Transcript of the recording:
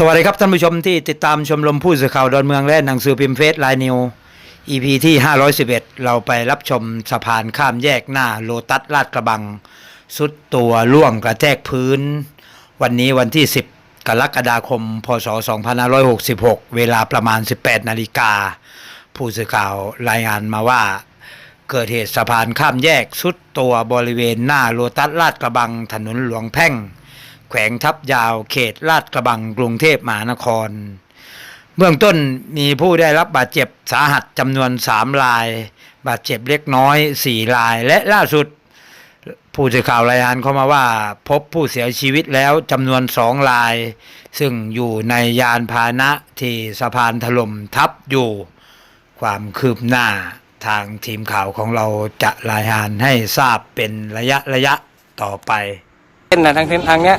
สวัสดีครับท่านผู้ชมที่ติดตามชมรมผู้สื่อข่าวดอนเมืองและหนังสือพิมพ์เฟสไลน์นิว EP ที่ 511 เราไปรับชมสะพานข้ามแยกหน้าโลตัสลาดกระบัง สุดตัวล่วงกระแทกพื้น วันนี้วันที่ 10 กรกฎาคม พศ 2566 เวลาประมาณ 18 นาฬิกา ผู้สื่อข่าวรายงานมาว่า เกิดเหตุสะพานข้ามแยกสุดตัวบริเวณหน้าโลตัสลาดกระบัง ถนนหลวงแพ่ง แขวงทับยาวเขตลาดกระบังกรุงเทพมหานคร เบื้องต้นมีผู้ได้รับบาดเจ็บสาหัสจำนวนสามราย บาดเจ็บเล็กน้อยสี่ราย และล่าสุด ผู้สื่อข่าวรายงานเข้ามาว่า พบผู้เสียชีวิตแล้วจำนวนสองราย ซึ่งอยู่ในยานพาหนะที่สะพานถล่มทับอยู่ ความคืบหน้าทางทีมข่าวของเราจะรายงานให้ทราบเป็นระยะระยะต่อไป เส้นนะทางเส้นทางเนี้ย